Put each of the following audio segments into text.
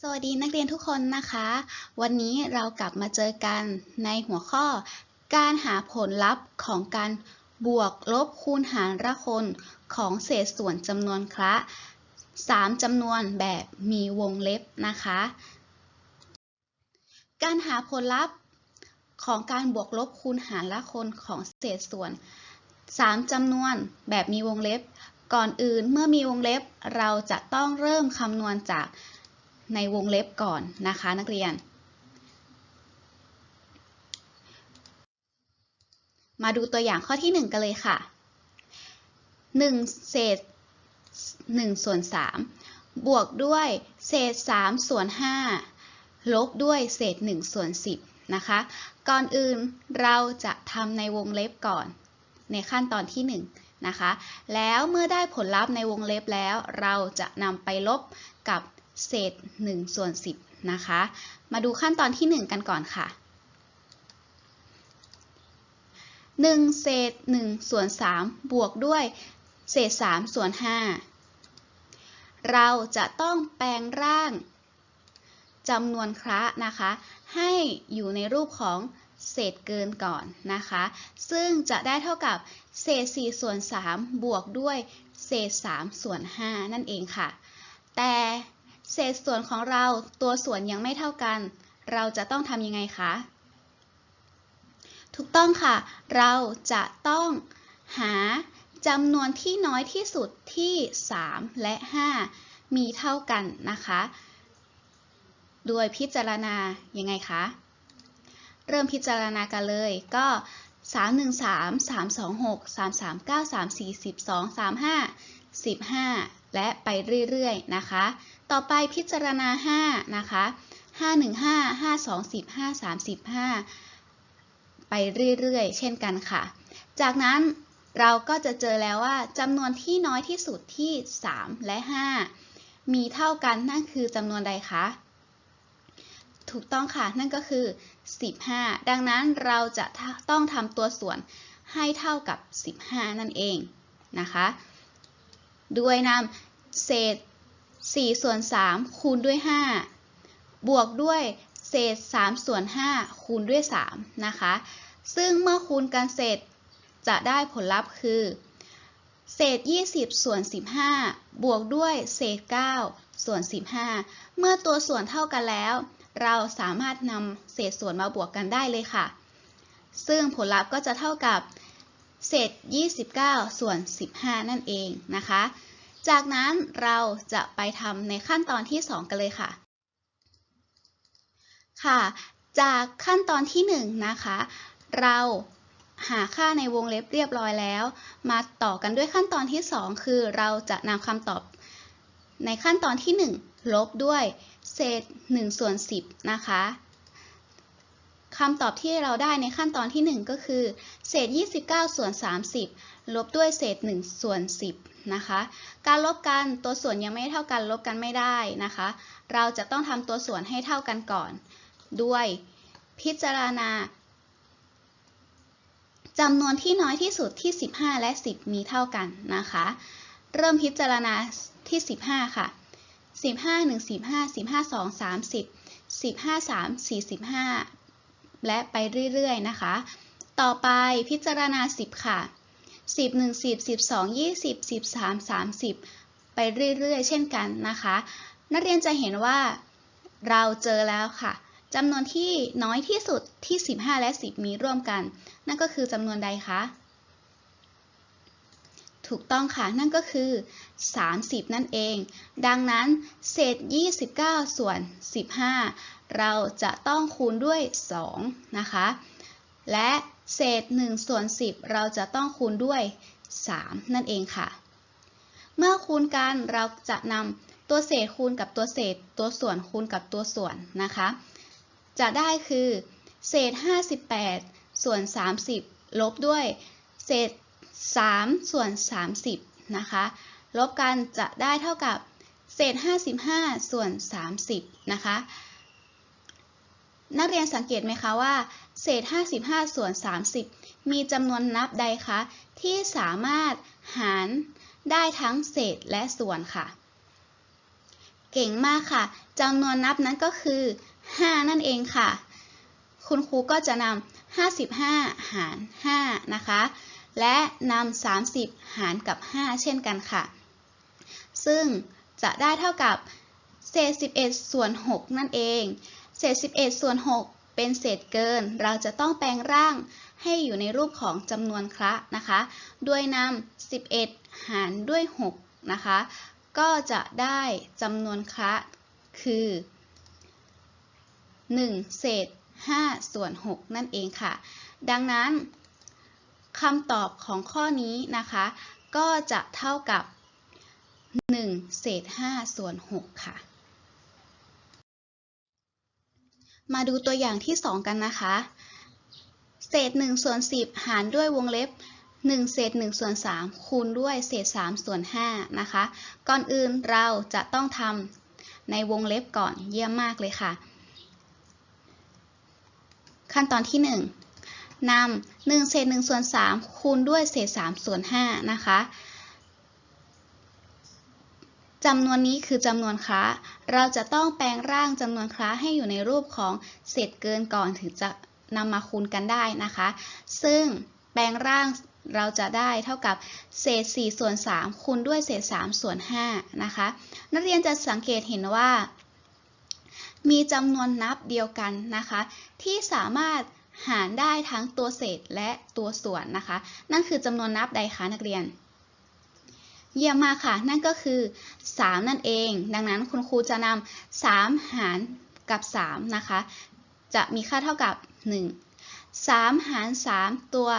สวัสดีนักเรียนทุกคนนะคะ วันนี้เรากลับมาเจอกันในหัวข้อ การหาผลลัพธ์ของการบวกลบคูณหารละคนของเศษส่วนจำนวนคละ 3จำนวนแบบมีวงเล็บนะคะ การหาผลลัพธ์ของการบวกลบคูณหารละคนของเศษส่วน 3จำนวนแบบมีวงเล็บ ก่อนอื่นเมื่อมีวงเล็บ เราจะต้องเริ่มคำนวณจาก ในวงเล็บก่อนนะคะนักเรียน มาดูตัวอย่างข้อที่ 1 กันเลยค่ะ 1 เศษ1ส่วน3บวกด้วยเศษ3ส่วน5ลบด้วยเศษ1ส่วน10นะคะ ก่อนอื่นเราจะทำในวงเล็บก่อน ในขั้นตอนที่ 1นะคะแล้วเมื่อได้ผลลัพธ์ในวงเล็บแล้ว เราจะนำไปลบกับ เศษ1ส่วน10นะคะ มาดูขั้นตอนที่ 1 กันก่อนค่ะ1เศษ1ส่วน3บวกด้วยเศษ3ส่วน5เราจะต้องแปลงร่างจำนวนคระนะคะ ให้อยู่ในรูปของเศษเกินก่อนนะคะ ซึ่งจะได้เท่ากับเศษ 4 ส่วน 3 บวกด้วยเศษ 3 ส่วน 5 นั่นเองค่ะ แต่ เศษส่วนของเราตัวส่วนยังไม่เท่ากัน เราจะต้องทำยังไงคะ ถูกต้องค่ะ เราจะต้องหาจำนวนที่น้อยที่สุดที่ 3 และ 5 มีเท่ากันนะคะ โดยพิจารณายังไงคะ เริ่มพิจารณากันเลยก็ 313 326 339 34 12 35 15 และไปเรื่อยๆนะคะ ต่อไปพิจารณา 5 นะคะ 515 520 535 ไปเรื่อยๆ เช่นกันค่ะ จากนั้นเราก็จะเจอแล้วว่าจำนวนที่น้อยที่สุดที่ 3 และ 5 มีเท่ากันนั่นคือจำนวนใดคะ ถูกต้องค่ะ นั่นก็คือ 15 ดังนั้นเราจะต้องทำตัวส่วนให้เท่ากับ 15 นั่นเองนะคะ ด้วยนำเศษ 4 ส่วน 3 คูณด้วย 5 บวกด้วยเศษ 3 ส่วน 5 คูณด้วย 3 นะคะ ซึ่งเมื่อคูณกันเสร็จจะได้ผลลัพธ์คือ เศษ 20 ส่วน 15 บวกด้วยเศษ 9 ส่วน 15 เมื่อตัวส่วนเท่ากันแล้ว เราสามารถนำเศษส่วนมาบวกกันได้เลยค่ะ ซึ่งผลลัพธ์ก็จะเท่ากับ เศษ 29 ส่วน 15 นั่นเองนะคะ จากนั้นเราจะไปทำในขั้นตอนที่ 2 กันเลยค่ะ ค่ะ จากขั้นตอนที่ 1 นะคะ เราหาค่าในวงเล็บเรียบร้อยแล้ว มาต่อกันด้วยขั้นตอนที่ 2 คือเราจะนำคำตอบในขั้นตอนที่ 1 ลบด้วยเศษ1ส่วน10 นะคะ คำตอบที่เราได้ในขั้นตอนที่ 1 ก็คือ เศษ 29 ส่วน 30 ลบด้วยเศษ 1 ส่วน 10 นะคะ การลบกันตัวส่วนยังไม่เท่ากันลบกันไม่ได้นะคะ เราจะต้องทำตัวส่วนให้เท่ากันก่อน ด้วยพิจารณาจำนวนที่น้อยที่สุดที่ 15 และ 10 มีเท่ากันนะคะ เริ่มพิจารณาที่ 15 ค่ะ 15 1 15 15 2 30 15 3 45 และไปเรื่อยๆนะคะ ต่อไปพิจารณา 10 ค่ะ 10 1 10 12 20 13 30 ไปเรื่อยๆ เช่นกันนะคะ นักเรียนจะเห็นว่าเราเจอแล้วค่ะจำนวนที่น้อยที่สุดที่ 15 และ 10 มีร่วมกัน นั่นก็คือจำนวนใดคะ ถูกต้องค่ะ นั่นก็คือ 30 นั่นเอง ดังนั้น เศษ 29 ส่วน 15 เราจะต้องคูณด้วย 2 นะคะ และเศษ 1 ส่วน 10 เราจะต้องคูณด้วย 3 นั่นเองค่ะ เมื่อคูณกันเราจะนำตัวเศษคูณกับตัวเศษ ตัวส่วนคูณกับตัวส่วนนะคะ จะได้คือ เศษ 58 ส่วน 30 ลบด้วย เศษ 3 ส่วน 30 นะคะ ลบกันจะได้เท่ากับเศษ 55 ส่วน 30 นะคะ นักเรียนสังเกตไหมคะว่า เศษ 55 ส่วน 30 มีจำนวนนับใดคะที่สามารถหารได้ทั้งเศษและส่วนค่ะ เก่งมากค่ะจำนวนนับนั้นก็คือ 5 นั่นเองค่ะ คุณครูก็จะนำ55 หาร 5 นะคะ และนำ30 หารกับ 5 เช่นกันค่ะ ซึ่งจะได้เท่ากับเศษ 11 ส่วน 6 นั่นเอง เศษ 11 ส่วน 6 เป็นเศษเกิน เราจะต้องแปลงร่างให้อยู่ในรูปของจำนวนคระนะคะ ด้วยนำ11 หารด้วย 6 นะคะ ก็จะได้จำนวนคระคือ 1 เศษ 5 ส่วน 6 นั่นเองค่ะ ดังนั้น คำตอบของข้อนี้นะคะ ก็จะเท่ากับ 1 เศษ 5 ส่วน 6 ค่ะ มาดูตัวอย่างที่ 2 กันนะคะ เศษ 1 ส่วน 10 หารด้วยวงเล็บ 1 เศษ 1 ส่วน 3 คูณด้วยเศษ 3 ส่วน 5 นะคะ ก่อนอื่นเราจะต้องทำในวงเล็บก่อนเยี่ยมมากเลยค่ะ ขั้นตอนที่ 1 นำ1เศษ1ส่วน3คูณด้วยเศษ3ส่วน5นะคะจำนวนนี้คือจำนวนคล้าเราจะต้องแปลงร่างจำนวนคล้าให้อยู่ในรูปของเศษเกินก่อนถึงจะนำมาคูณกันได้นะคะ ซึ่งแปลงร่างเราจะได้เท่ากับเศษ 4 ส่วน 3 คูณด้วยเศษ 3 ส่วน 5 นะคะ นักเรียนจะสังเกตเห็นว่า มีจำนวนนับเดียวกันนะคะ ที่สามารถ หารได้ทั้งตัวเศษและตัวส่วนนะคะ นั่นคือจำนวนนับใดคะนักเรียน เยี่ยมมากค่ะ นั่นก็คือ 3 นั่นเอง ดังนั้นคุณครูจะนำ3หารกับ 3 นะคะ จะมีค่าเท่ากับ 1 3 หาร 3 ตัว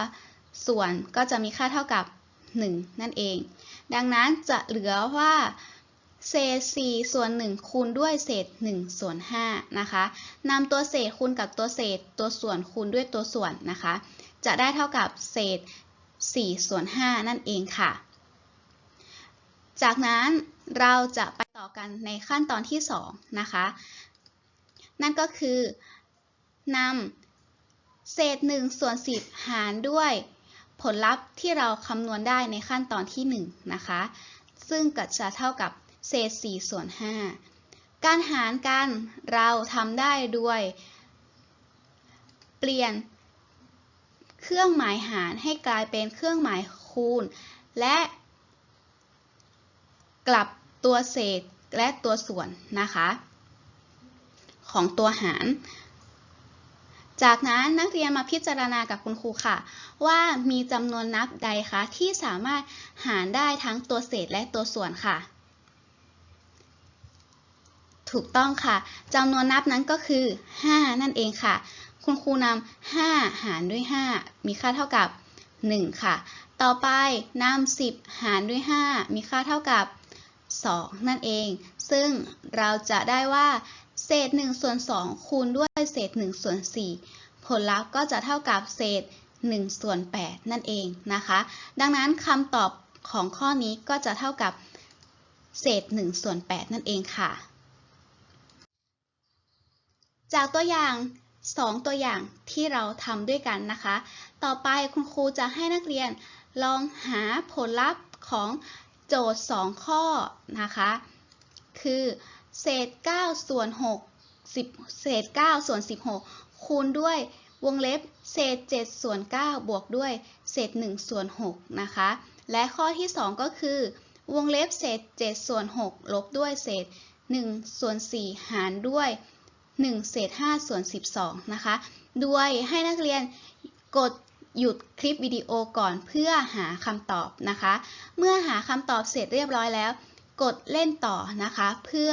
ส่วนก็จะมีค่าเท่ากับ 1 นั่นเอง ดังนั้นจะเหลือว่า เศษ 4 ส่วน 1 คูณด้วยเศษ 1 ส่วน 5 นะคะนำตัวเศษคูณกับตัวเศษตัวส่วนคูณด้วยตัวส่วนนะคะ จะได้เท่ากับเศษ 4 ส่วน 5 นั่นเองค่ะ จากนั้นเราจะไปต่อกันในขั้นตอนที่ 2 นะคะ นั่นก็คือนำเศษ 1 ส่วน 10 หารด้วยผลลัพธ์ที่เราคำนวณได้ในขั้นตอนที่ 1 นะคะ ซึ่งก็จะเท่ากับ เศษ4ส่วน5การหารกันเราทำได้ด้วย เปลี่ยนเครื่องหมายหารให้กลายเป็นเครื่องหมายคูณ และกลับตัวเศษและตัวส่วนนะคะ ของตัวหาร จากนั้นนักเรียนมาพิจารณากับคุณครูค่ะ ว่ามีจำนวนนับใดคะที่สามารถหารได้ทั้งตัวเศษและตัวส่วนค่ะ ถูกต้องค่ะจำนวนนับนั้นก็คือ 5 นั่นเองค่ะ คุณครูนำ5 หารด้วย 5 มีค่าเท่ากับ 1 ค่ะ ต่อไปนำ10 หารด้วย 5 มีค่าเท่ากับ 2 นั่นเอง ซึ่งเราจะได้ว่าเศษ1ส่วน2คูณด้วยเศษ1ส่วน4ผลลัพธ์ก็จะเท่ากับเศษ1ส่วน8นั่นเองนะคะ ดังนั้นคำตอบของข้อนี้ก็จะเท่ากับเศษ1ส่วน8นั่นเองค่ะ จากตัวอย่าง 2 ตัวอย่างที่เราทำด้วยกันนะคะ ต่อไปคุณครูจะให้นักเรียนลองหาผลลัพธ์ของโจทย์ 2 ข้อนะคะ คือเศษ9ส่วน6 10เศษ9ส่วน16 คูณด้วยวงเล็บเศษ7ส่วน9บวกด้วยเศษ1ส่วน6นะคะ และข้อที่ 2 ก็คือ วงเล็บเศษ7ส่วน6ลบด้วยเศษ1ส่วน4หารด้วย 1เศษ5ส่วน 12 นะคะ ด้วยให้นักเรียนกดหยุดคลิปวิดีโอก่อนเพื่อหาคำตอบนะคะ เมื่อหาคำตอบเสร็จเรียบร้อยแล้ว กดเล่นต่อนะคะ เพื่อ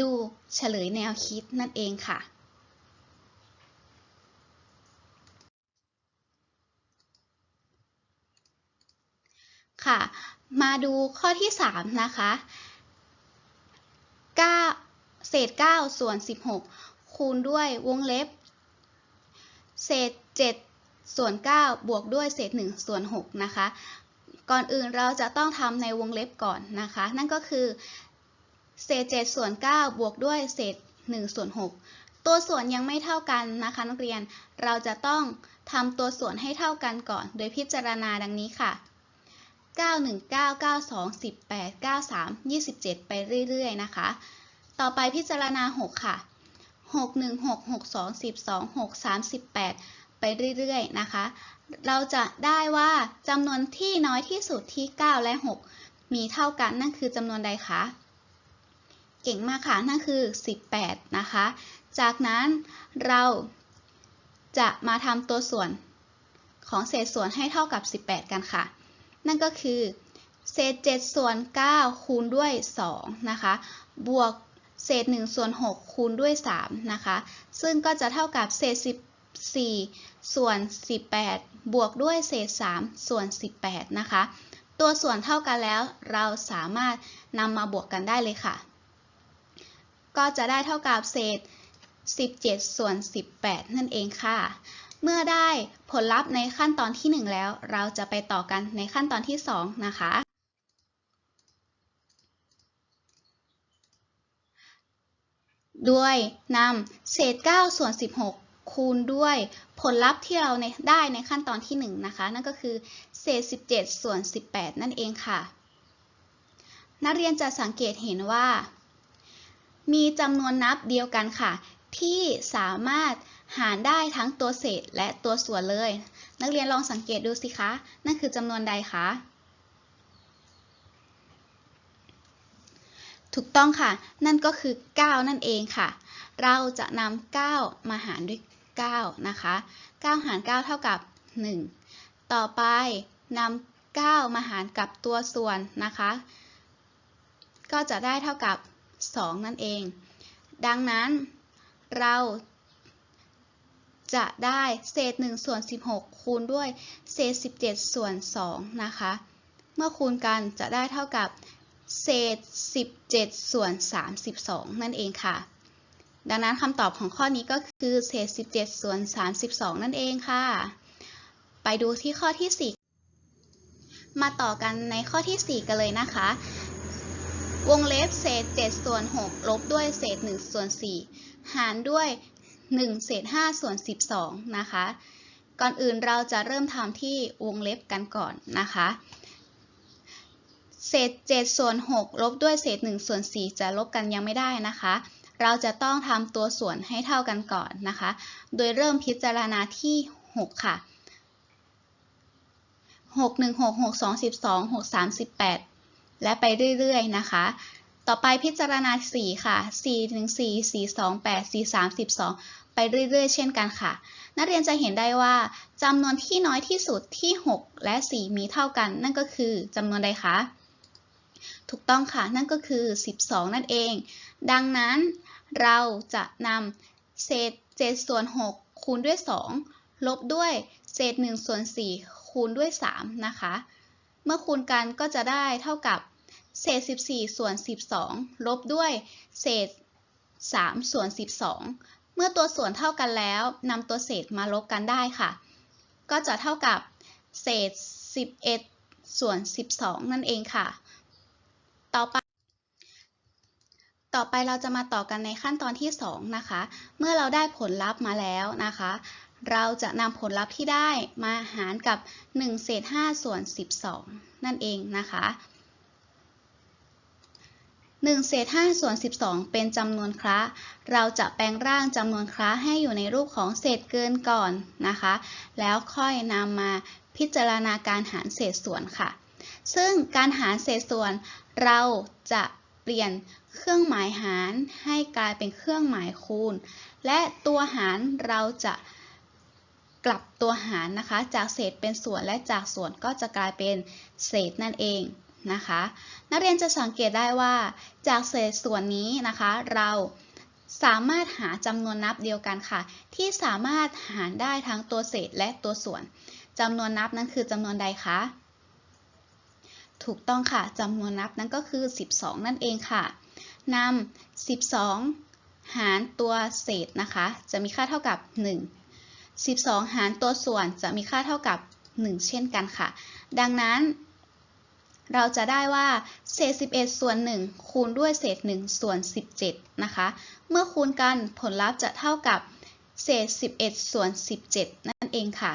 ดูเฉลยแนวคิดนั่นเองค่ะ ค่ะ มาดูข้อที่ 3 นะคะ เศษ 9 ส่วน 16 คูณด้วยวงเล็บ เศษ 7 ส่วน 9 บวกด้วยเศษ 1 ส่วน 6 นะคะ ก่อนอื่นเราจะต้องทำในวงเล็บก่อนนะคะ นั่นก็คือ เศษ 7 ส่วน 9 บวกด้วยเศษ 1 ส่วน 6 ตัวส่วนยังไม่เท่ากันนะคะนักเรียน เราจะต้องทำตัวส่วนให้เท่ากันก่อน โดยพิจารณาดังนี้ค่ะ919 92 18 93 27 ไปเรื่อย ๆ นะคะ ต่อไปพิจารณา 6 ค่ะ 6 1 6 6 2 12 6 38 ไปเรื่อยๆ นะคะ เราจะได้ว่าจำนวนที่น้อยที่สุดที่ 9 และ 6 มีเท่ากันนั่นคือจำนวนใดคะ เก่งมากค่ะ นั่นคือ 18 นะคะ จากนั้นเราจะมาทำตัวส่วนของเศษส่วนให้เท่ากับ 18 กันค่ะ นั่นก็คือ เศษ 7 ส่วน 9 คูณด้วย 2 นะคะ บวก เศษ1ส่วน6คูณด้วย3นะคะ ซึ่งก็จะเท่ากับเศษ 14 ส่วน 18 บวกด้วยเศษ 3 ส่วน 18 นะคะ ตัวส่วนเท่ากันแล้วเราสามารถนำมาบวกกันได้เลยค่ะ ก็จะได้เท่ากับเศษ 17 ส่วน 18 นั่นเองค่ะ เมื่อได้ผลลัพธ์ในขั้นตอนที่ 1 แล้ว เราจะไปต่อกันในขั้นตอนที่ 2 นะคะ ด้วยนำเศษ 9 ส่วน 16 คูณด้วยผลลัพธ์ที่เราได้ในขั้นตอนที่ 1 นะคะ นั่นก็คือเศษ 17 ส่วน 18 นั่นเองค่ะ นักเรียนจะสังเกตเห็นว่า มีจำนวนนับเดียวกันค่ะ ที่สามารถหารได้ทั้งตัวเศษและตัวส่วนเลย นักเรียนลองสังเกตดูสิคะ นั่นคือจำนวนใดคะ ถูกต้องค่ะ นั่นก็คือ 9 นั่นเองค่ะ เราจะนำ9มาหารด้วย 9 นะคะ 9 หาร 9 เท่ากับ 1 ต่อไปนำ9มาหารกับตัวส่วนนะคะ ก็จะได้เท่ากับ 2 นั่นเอง ดังนั้นเราจะได้เศษ 1 ส่วน 16 คูณด้วยเศษ 17 ส่วน 2 นะคะ เมื่อคูณกันจะได้เท่ากับ เศษ 17 ส่วน 32 นั่นเองค่ะ ดังนั้นคำตอบของข้อนี้ก็คือเศษ 17 ส่วน 32 นั่นเองค่ะ ไปดูที่ข้อที่ 4 มาต่อกันในข้อที่ 4 กันเลยนะคะ วงเล็บเศษ 7 ส่วน 6 ลบด้วยเศษ 1 ส่วน 4 หารด้วย 1 เศษ 5 ส่วน 12 นะคะ ก่อนอื่นเราจะเริ่มทำที่วงเล็บกันก่อนนะคะ เศษ7ส่วน6ลบด้วยเศษ1ส่วน4จะลบกันยังไม่ได้นะคะ เราจะต้องทำตัวส่วนให้เท่ากันก่อนนะคะ โดยเริ่มพิจารณาที่ 6 ค่ะ 6 1 6 6 2 12 6 3 18 และไปเรื่อยๆนะคะ ต่อไปพิจารณา 4 ค่ะ 4 1 4 4 2 8 4 3 12 ไปเรื่อยๆ เช่นกันค่ะ นักเรียนจะเห็นได้ว่าจำนวนที่น้อยที่สุดที่ 6 และ 4 มีเท่ากัน นั่นก็คือจำนวนใดคะ ถูกต้องค่ะ นั่นก็คือ 12 นั่นเอง ดังนั้นเราจะนำเศษ7ส่วน 6 คูณด้วย 2 ลบด้วยเศษ1ส่วน 4 คูณด้วย 3 นะคะ เมื่อคูณกันก็จะได้เท่ากับเศษ 14 ส่วน 12 ลบด้วยเศษ 3 ส่วน 12 เมื่อตัวส่วนเท่ากันแล้วนำตัวเศษมาลบกันได้ค่ะ ก็จะเท่ากับเศษ 11 ส่วน 12 นั่นเองค่ะ ต่อไป ต่อไปเราจะมาต่อกันในขั้นตอนที่ 2 นะคะ เมื่อเราได้ผลลัพธ์มาแล้วนะคะ เราจะนำผลลัพธ์ที่ได้มาหารกับ1เศษ5ส่วน 12 นั่นเองนะคะ1เศษ5ส่วน 12 เป็นจำนวนคระเราจะแปลงร่างจำนวนคระให้อยู่ในรูปของเศษเกินก่อนนะคะ แล้วค่อยนำมาพิจารณาการหารเศษส่วนค่ะ ซึ่งการหารเศษส่วนเราจะเปลี่ยนเครื่องหมายหารให้กลายเป็นเครื่องหมายคูณ และตัวหารเราจะกลับตัวหารนะคะ จากเศษเป็นส่วนและจากส่วนก็จะกลายเป็นเศษนั่นเองนะคะ นักเรียนจะสังเกตได้ว่า จากเศษส่วนนี้นะคะ เราสามารถหาจำนวนนับเดียวกันค่ะ ที่สามารถหารได้ทั้งตัวเศษและตัวส่วนจำนวนนับนั้นคือจำนวนใดคะ ถูกต้องค่ะจำนวนนับนั้นก็คือ 12 นั่นเองค่ะนำ12 หารตัวเศษนะคะ จะมีค่าเท่ากับ 1 12 หารตัวส่วนจะมีค่าเท่ากับ 1 เช่นกันค่ะ ดังนั้น เราจะได้ว่าเศษ 11 ส่วน 1 คูณด้วยเศษ 1 ส่วน 17 นะคะ เมื่อคูณกันผลลัพธ์จะเท่ากับเศษ 11 ส่วน 17 นั่นเองค่ะ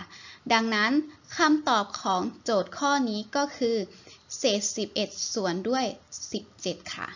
ดังนั้นคำตอบของโจทย์ข้อนี้ก็คือ เศษ 11 ส่วนด้วย 17 ค่ะ